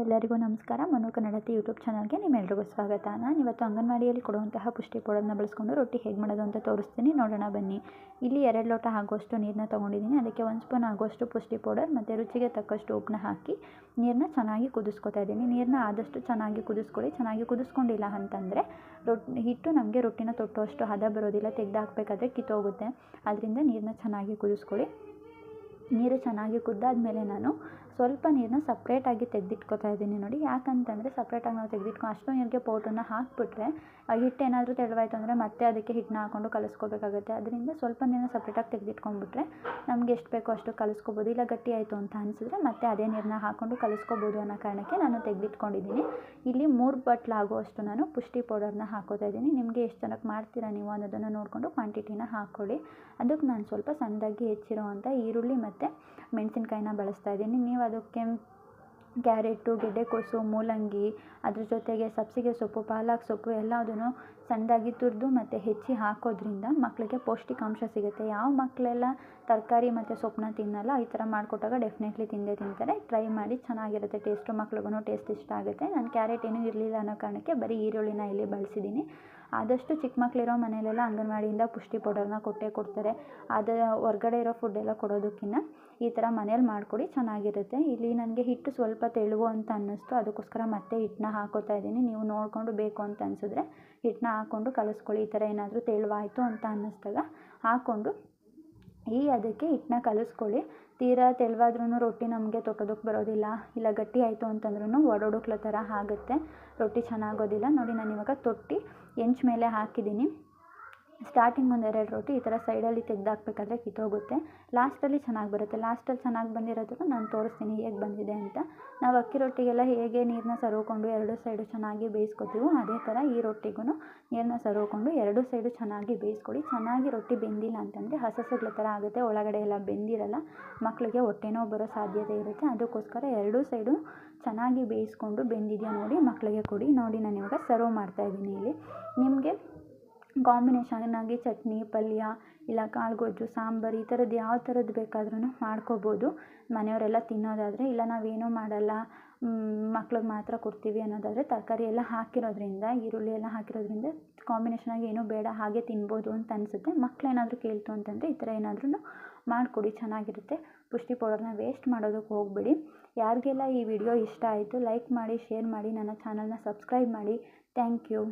ಎಲ್ಲರಿಗೂ ನಮಸ್ಕಾರ. ಮನು ಕನ್ನಡತಿ ಯೂಟ್ಯೂಬ್ ಚಾನಲ್ಗೆ ನಿಮ್ಮೆಲ್ರಿಗೂ ಸ್ವಾಗತ. ನಾನು ಇವತ್ತು ಅಂಗನವಾಡಿಯಲ್ಲಿ ಕೊಡುವಂತಹ ಪುಷ್ಟಿ ಪೌಡರ್ನ ಬಳಸ್ಕೊಂಡು ರೊಟ್ಟಿ ಹೇಗೆ ಮಾಡೋದು ಅಂತ ತೋರಿಸ್ತೀನಿ. ನೋಡೋಣ, ಬನ್ನಿ. ಇಲ್ಲಿ ಎರಡು ಲೋಟ ಆಗುವಷ್ಟು ನೀರನ್ನ ತೊಗೊಂಡಿದ್ದೀನಿ. ಅದಕ್ಕೆ ಒಂದು ಸ್ಪೂನ್ ಆಗುವಷ್ಟು ಪುಷ್ಟಿ ಪೌಡರ್ ಮತ್ತು ರುಚಿಗೆ ತಕ್ಕಷ್ಟು ಉಪ್ಪನ್ನ ಹಾಕಿ ನೀರನ್ನ ಚೆನ್ನಾಗಿ ಕುದಿಸ್ಕೊತಾ ಇದ್ದೀನಿ. ನೀರನ್ನ ಆದಷ್ಟು ಚೆನ್ನಾಗಿ ಕುದಿಸ್ಕೊಳ್ಳಿ. ಚೆನ್ನಾಗಿ ಕುದಿಸ್ಕೊಂಡಿಲ್ಲ ಅಂತಂದರೆ ರೊಟ್ಟಿ ಹಿಟ್ಟು ನಮಗೆ ರೊಟ್ಟಿನ ತೊಟ್ಟುವಷ್ಟು ಹದ ಬರೋದಿಲ್ಲ. ತೆಗೆದು ಹಾಕಬೇಕಾದ್ರೆ ಕಿತ್ತೋಗುತ್ತೆ ಅದರಿಂದ ನೀರನ್ನ ಚೆನ್ನಾಗಿ ಕುದಿಸ್ಕೊಳ್ಳಿ. ನೀರು ಚೆನ್ನಾಗಿ ಕುದ್ದಾದ ಮೇಲೆ ನಾನು ಸ್ವಲ್ಪ ನೀರನ್ನ ಸಪ್ರೇಟಾಗಿ ತೆಗೆದಿಟ್ಕೊತಾ ಇದ್ದೀನಿ ನೋಡಿ. ಯಾಕಂತಂದರೆ ಸಪ್ರೇಟಾಗಿ ನಾವು ತೆಗೆದಿಟ್ಕೊ ಅಷ್ಟು ನೀರಿಗೆ ಪೌಡ್ರನ್ನ ಹಾಕಿಬಿಟ್ರೆ ಹಿಟ್ಟು ಏನಾದರೂ ತೆಳುವಾಯಿತು ಅಂದರೆ ಮತ್ತೆ ಅದಕ್ಕೆ ಹಿಟ್ಟನ್ನ ಹಾಕ್ಕೊಂಡು ಕಲಿಸ್ಕೋಬೇಕಾಗುತ್ತೆ. ಅದರಿಂದ ಸ್ವಲ್ಪ ನೀರನ್ನ ಸಪ್ರೇಟಾಗಿ ತೆಗೆದಿಟ್ಕೊಂಡ್ಬಿಟ್ರೆ ನಮ್ಗೆ ಎಷ್ಟು ಬೇಕೋ ಅಷ್ಟು ಕಲಿಸ್ಕೋಬೋದು. ಇಲ್ಲ ಗಟ್ಟಿ ಆಯಿತು ಅಂತ ಅನಿಸಿದ್ರೆ ಮತ್ತೆ ಅದೇ ನೀರನ್ನ ಹಾಕ್ಕೊಂಡು ಕಲಿಸ್ಕೋಬೋದು ಅನ್ನೋ ಕಾರಣಕ್ಕೆ ನಾನು ತೆಗೆದಿಟ್ಕೊಂಡಿದ್ದೀನಿ. ಇಲ್ಲಿ ಮೂರು ಬಟ್ಲಾಗುವಷ್ಟು ನಾನು ಪುಷ್ಟಿ ಪೌಡರ್ನ ಹಾಕೋತಾ ಇದ್ದೀನಿ. ನಿಮಗೆ ಎಷ್ಟು ಜನಕ್ಕೆ ಮಾಡ್ತೀರಾ ನೀವು ಅನ್ನೋದನ್ನು ನೋಡಿಕೊಂಡು ಕ್ವಾಂಟಿಟಿನ ಹಾಕ್ಕೊಳ್ಳಿ ಅದಕ್ಕೆ ನಾನು ಸ್ವಲ್ಪ ಸಣ್ಣದಾಗಿ ಹೆಚ್ಚಿರೋ ಅಂಥ ಈರುಳ್ಳಿ ಮತ್ತು ಮೆಣಸಿನ್ಕಾಯಿನ ಬಳಸ್ತಾ ಇದ್ದೀನಿ. ನೀವು ಅದಕ್ಕೆ ಕ್ಯಾರೆಟು ಗೆಡ್ಡೆಕೋಸು ಮೂಲಂಗಿ, ಅದ್ರ ಜೊತೆಗೆ ಸಬ್ಬಸಿಗೆ ಸೊಪ್ಪು, ಪಾಲಕ್ ಸೊಪ್ಪು ಎಲ್ಲದನ್ನು ಸಣ್ಣದಾಗಿ ತುರಿದು ಮತ್ತು ಹೆಚ್ಚಿ ಹಾಕೋದ್ರಿಂದ ಮಕ್ಕಳಿಗೆ ಪೌಷ್ಟಿಕಾಂಶ ಸಿಗುತ್ತೆ. ಯಾವ ಮಕ್ಕಳೆಲ್ಲ ತರಕಾರಿ ಮತ್ತು ಸೊಪ್ಪನ್ನ ತಿನ್ನಲ್ಲ, ಈ ಥರ ಮಾಡಿಕೊಟ್ಟಾಗ ಡೆಫಿನೆಟ್ಲಿ ತಿಂದೇ ತಿಂತಾರೆ. ಟ್ರೈ ಮಾಡಿ ಚೆನ್ನಾಗಿರುತ್ತೆ. ಟೇಸ್ಟು ಮಕ್ಳಿಗೂ ಟೇಸ್ಟ್ ಇಷ್ಟ ಆಗುತ್ತೆ. ನಾನು ಕ್ಯಾರೆಟ್ ಏನೂ ಇರಲಿಲ್ಲ ಅನ್ನೋ ಕಾರಣಕ್ಕೆ ಬರೀ ಈರುಳ್ಳಿನ ಇಲ್ಲಿ ಬಳಸಿದ್ದೀನಿ. ಆದಷ್ಟು ಚಿಕ್ಕ ಮಕ್ಕಳಿರೋ ಮನೆಯಲ್ಲೆಲ್ಲ ಅಂಗನವಾಡಿಯಿಂದ ಪುಷ್ಟಿ ಪೌಡರ್ನ ಕೊಟ್ಟೇ ಕೊಡ್ತಾರೆ. ಅದು ಹೊರ್ಗಡೆ ಇರೋ ಫುಡ್ಡೆಲ್ಲ ಕೊಡೋದಕ್ಕಿಂತ ಈ ಥರ ಮನೇಲಿ ಮಾಡಿಕೊಡಿ, ಚೆನ್ನಾಗಿರುತ್ತೆ. ಇಲ್ಲಿ ನನಗೆ ಹಿಟ್ಟು ಸ್ವಲ್ಪ ತೆಳುವು ಅಂತ ಅನ್ನಿಸ್ತು, ಅದಕ್ಕೋಸ್ಕರ ಮತ್ತೆ ಹಿಟ್ಟನ್ನ ಹಾಕೋತಾ ಇದ್ದೀನಿ. ನೀವು ನೋಡಿಕೊಂಡು ಬೇಕು ಅಂತ ಅನಿಸಿದ್ರೆ ಹಿಟ್ಟನ್ನ ಹಾಕ್ಕೊಂಡು ಕಲಿಸ್ಕೊಳ್ಳಿ. ಈ ಥರ ಏನಾದರೂ ತೆಳುವಾಯಿತು ಅಂತ ಅನ್ನಿಸ್ದಾಗ ಹಾಕ್ಕೊಂಡು ಈ ಅದಕ್ಕೆ ಹಿಟ್ಟನ್ನ ಕಲಿಸ್ಕೊಳ್ಳಿ. ತೀರಾ ತೆಳುವಾದ್ರೂ ರೊಟ್ಟಿ ನಮಗೆ ತೊಟ್ಟೋದಕ್ಕೆ ಬರೋದಿಲ್ಲ. ಇಲ್ಲ ಗಟ್ಟಿ ಆಯಿತು ಅಂತಂದ್ರೂ ಒಡೊಡುಕ್ಲ ಥರ ಆಗುತ್ತೆ. ರೊಟ್ಟಿ ಚೆನ್ನಾಗೋದಿಲ್ಲ. ನೋಡಿ ನಾನು ಇವಾಗ ತೊಟ್ಟಿ, ಹೆಂಚ್ ಮೇಲೆ ಹಾಕಿದ್ದೀನಿ. ಸ್ಟಾರ್ಟಿಂಗ್ ಒಂದು ಎರಡು ರೊಟ್ಟಿ ಈ ಥರ ಸೈಡಲ್ಲಿ ತೆಗ್ದು ಕಿತ್ತೋಗುತ್ತೆ. ಲಾಸ್ಟಲ್ಲಿ ಚೆನ್ನಾಗಿ ಬರುತ್ತೆ. ಲಾಸ್ಟಲ್ಲಿ ಚೆನ್ನಾಗಿ ಬಂದಿರೋದನ್ನು ನಾನು ತೋರಿಸ್ತೀನಿ ಹೇಗೆ ಬಂದಿದೆ ಅಂತ. ನಾವು ಅಕ್ಕಿ ರೊಟ್ಟಿಗೆಲ್ಲ ಹೇಗೆ ನೀರನ್ನ ಸರೋಕೊಂಡು ಎರಡು ಸೈಡು ಚೆನ್ನಾಗಿ ಬೇಯಿಸ್ಕೊತೀವೋ ಅದೇ ಥರ ಈ ರೊಟ್ಟಿಗೂ ನೀರನ್ನ ಸರೋಕೊಂಡು ಎರಡು ಸೈಡು ಚೆನ್ನಾಗಿ ಬೇಯಿಸ್ಕೊಳ್ಳಿ ಚೆನ್ನಾಗಿ ರೊಟ್ಟಿ ಬೆಂದಿಲ್ಲ ಅಂತಂದರೆ ಹಸಸುಗಳ ಥರ ಆಗುತ್ತೆ. ಒಳಗಡೆ ಎಲ್ಲ ಬೆಂದಿರಲ್ಲ. ಮಕ್ಕಳಿಗೆ ಹೊಟ್ಟೆ ನೋವು ಬರೋ ಸಾಧ್ಯತೆ ಇರುತ್ತೆ. ಅದಕ್ಕೋಸ್ಕರ ಎರಡೂ ಸೈಡು ಚೆನ್ನಾಗಿ ಬೇಯಿಸ್ಕೊಂಡು ಬೆಂದಿದೆಯಾ ನೋಡಿ ಮಕ್ಕಳಿಗೆ ಕೊಡಿ. ನೋಡಿ ನಾನು ಇವಾಗ ಸರ್ವ್ ಮಾಡ್ತಾಯಿದ್ದೀನಿ ಇಲ್ಲಿ. ನಿಮಗೆ ಕಾಂಬಿನೇಷನ್ನಾಗಿ ಚಟ್ನಿ, ಪಲ್ಯ, ಇಲ್ಲ ಕಾಳು ಗೊಜ್ಜು, ಸಾಂಬಾರು ಈ ಥರದ್ದು ಯಾವ ಥರದ್ದು ಬೇಕಾದ್ರೂ ಮಾಡ್ಕೋಬೋದು. ಮನೆಯವರೆಲ್ಲ ತಿನ್ನೋದಾದರೆ, ಇಲ್ಲ ನಾವೇನೂ ಮಾಡಲ್ಲ ಮಕ್ಳಿಗೆ ಮಾತ್ರ ಕೊಡ್ತೀವಿ ಅನ್ನೋದಾದರೆ ತರಕಾರಿ ಎಲ್ಲ ಹಾಕಿರೋದ್ರಿಂದ, ಈರುಳ್ಳಿ ಎಲ್ಲ ಹಾಕಿರೋದ್ರಿಂದ ಕಾಂಬಿನೇಷನಾಗಿ ಏನೂ ಬೇಡ, ಹಾಗೆ ತಿನ್ಬೋದು ಅಂತ ಅನಿಸುತ್ತೆ. ಮಕ್ಳು ಏನಾದರೂ ಕೇಳ್ತು ಅಂತಂದರೆ ಈ ಥರ ಏನಾದ್ರೂ ಮಾಡಿಕೊಡಿ, ಚೆನ್ನಾಗಿರುತ್ತೆ. ಪುಷ್ಟಿ ಪೌಡರ್ನ ವೇಸ್ಟ್ ಮಾಡೋದಕ್ಕೆ ಹೋಗಬೇಡಿ. ಯಾರಿಗೆಲ್ಲ ಈ ವಿಡಿಯೋ ಇಷ್ಟ ಆಯಿತು, ಲೈಕ್ ಮಾಡಿ, ಶೇರ್ ಮಾಡಿ, ನನ್ನ ಚಾನಲ್ನ ಸಬ್ಸ್ಕ್ರೈಬ್ ಮಾಡಿ. Thank you.